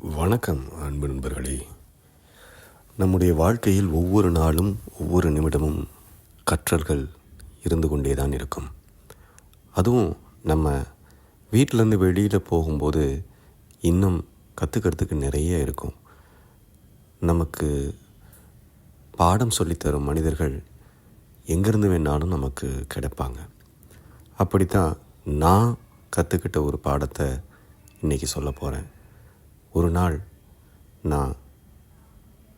வணக்கம் அன்பு நண்பர்களே. நம்முடைய வாழ்க்கையில் ஒவ்வொரு நாளும் ஒவ்வொரு நிமிடமும் கற்றல்கள் இருந்து கொண்டே தான் இருக்கும். அதுவும் நம்ம வீட்டிலேருந்து வெளியில் போகும்போது இன்னும் கற்றுக்கிறதுக்கு நிறைய இருக்கும். நமக்கு பாடம் சொல்லித்தரும் மனிதர்கள் எங்கேருந்து வேணாலும் நமக்கு கிடைப்பாங்க. அப்படித்தான் நான் கற்றுக்கிட்ட ஒரு பாடத்தை இன்றைக்கி சொல்ல போகிறேன் ஒரு நாள் நான்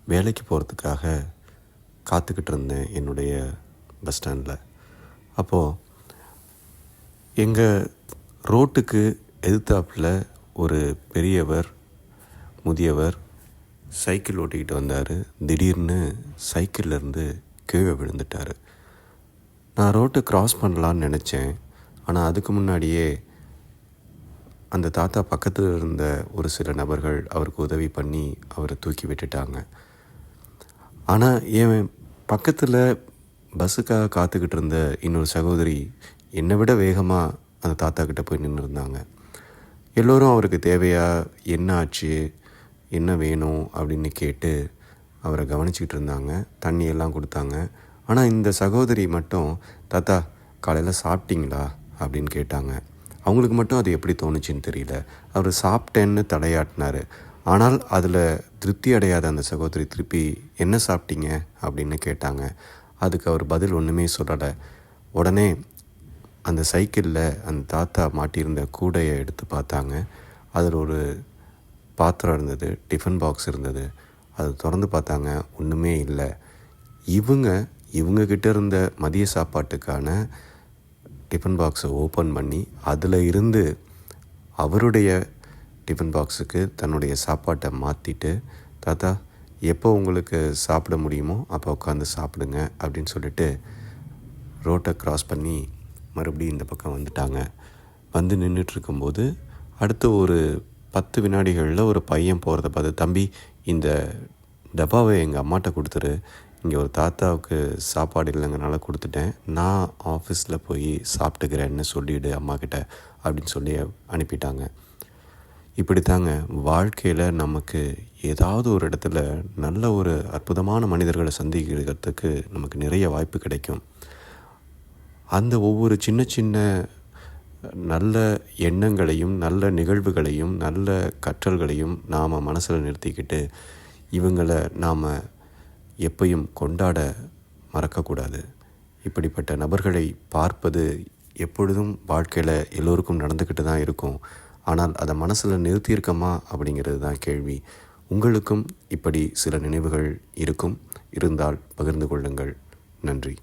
வேலைக்கு போகிறதுக்காக காத்துக்கிட்டு இருந்தேன் என்னுடைய பஸ் ஸ்டாண்டில் அப்போது எங்கள் ரோட்டுக்கு எதிர்த்தாப்பில் ஒரு பெரியவர் முதியவர் சைக்கிள் ஓட்டிக்கிட்டு வந்தார். திடீர்னு சைக்கிள்லேருந்து கீழே விழுந்துட்டார். நான் ரோட்டை கிராஸ் பண்ணலான்னு நினச்சேன். ஆனால் அதுக்கு முன்னாடியே அந்த தாத்தா பக்கத்தில் இருந்த ஒரு சில நபர்கள் அவருக்கு உதவி பண்ணி அவரை தூக்கி விட்டுட்டாங்க. ஆனால் என் பக்கத்தில் பஸ்ஸுக்காக காத்துக்கிட்டு இருந்த இன்னொரு சகோதரி என்னை விட வேகமாக அந்த தாத்தா கிட்டே போய் நின்று இருந்தாங்க. எல்லோரும் அவருக்கு தேவையாக என்ன ஆச்சு என்ன வேணும் அப்படின்னு கேட்டு அவரை கவனிச்சிக்கிட்டு இருந்தாங்க. தண்ணியெல்லாம் கொடுத்தாங்க. ஆனால் இந்த சகோதரி மட்டும் தாத்தா காலையில் சாப்பிட்டீங்களா? அப்படின்னு கேட்டாங்க. அவங்களுக்கு மட்டும் அது எப்படி தோணுச்சுன்னு தெரியல. அவர் சாப்பிட்டேன்னு தலையாட்டினார் ஆனால் அதில் திருப்தி அடையாத அந்த சகோதரி திருப்பி என்ன சாப்பிட்டீங்க? அப்படின்னு கேட்டாங்க. அதுக்கு அவர் பதில் ஒன்றுமே சொல்லலை. உடனே அந்த சைக்கிளில் அந்த தாத்தா மாட்டியிருந்த கூடையை எடுத்து பார்த்தாங்க. அதில் ஒரு பாத்திரம் இருந்தது டிஃபன் பாக்ஸ் இருந்தது. அது திறந்து பார்த்தாங்க ஒன்றுமே இல்லை. இவங்க இவங்கக்கிட்ட இருந்த மதிய சாப்பாட்டுக்கான டிஃபன் பாக்ஸை ஓப்பன் பண்ணி அதில் இருந்து அவருடைய டிஃபன் பாக்ஸுக்கு தன்னுடைய சாப்பாட்டை மாற்றிட்டு தாத்தா எப்போ உங்களுக்கு சாப்பிட முடியுமோ அப்போ உட்காந்து சாப்பிடுங்க அப்படின்னு சொல்லிட்டு ரோட்டை க்ராஸ் பண்ணி மறுபடியும் இந்த பக்கம் வந்துட்டாங்க. வந்து நின்றுட்டுருக்கும்போது அடுத்து ஒரு பத்து வினாடிகளில் ஒரு பையன் போகிறத பார்த்து தம்பி இந்த டப்பாவை எங்கள் அம்மாட்ட கொடுத்துரு இங்கே ஒரு தாத்தாவுக்கு சாப்பாடு இல்லைங்கனால கொடுத்துட்டேன். நான் ஆஃபீஸில் போய் சாப்பிட்டுக்கிறேன்னு சொல்லிவிடு அம்மாக்கிட்ட அப்படின்னு சொல்லி அனுப்பிட்டாங்க. இப்படி தாங்க வாழ்க்கையில் நமக்கு ஏதாவது ஒரு இடத்துல நல்ல ஒரு அற்புதமான மனிதர்களை சந்திக்கிறதுக்கு நமக்கு நிறைய வாய்ப்பு கிடைக்கும். அந்த ஒவ்வொரு சின்ன சின்ன நல்ல எண்ணங்களையும் நல்ல நிகழ்வுகளையும் நல்ல கற்றல்களையும் நாம் மனசில் நிறுத்திக்கிட்டு இவங்களை நாம் எப்பையும் கொண்டாட மறக்கக்கூடாது. இப்படிப்பட்ட நபர்களை பார்ப்பது எப்பொழுதும் வாழ்க்கையில் எல்லோருக்கும் நடந்துக்கிட்டு தான் இருக்கும். ஆனால் அதை மனசில் நிறுத்தியிருக்கமா அப்படிங்கிறது தான் கேள்வி. உங்களுக்கும் இப்படி சில நினைவுகள் இருக்கும். இருந்தால் பகிர்ந்து கொள்ளுங்கள். நன்றி.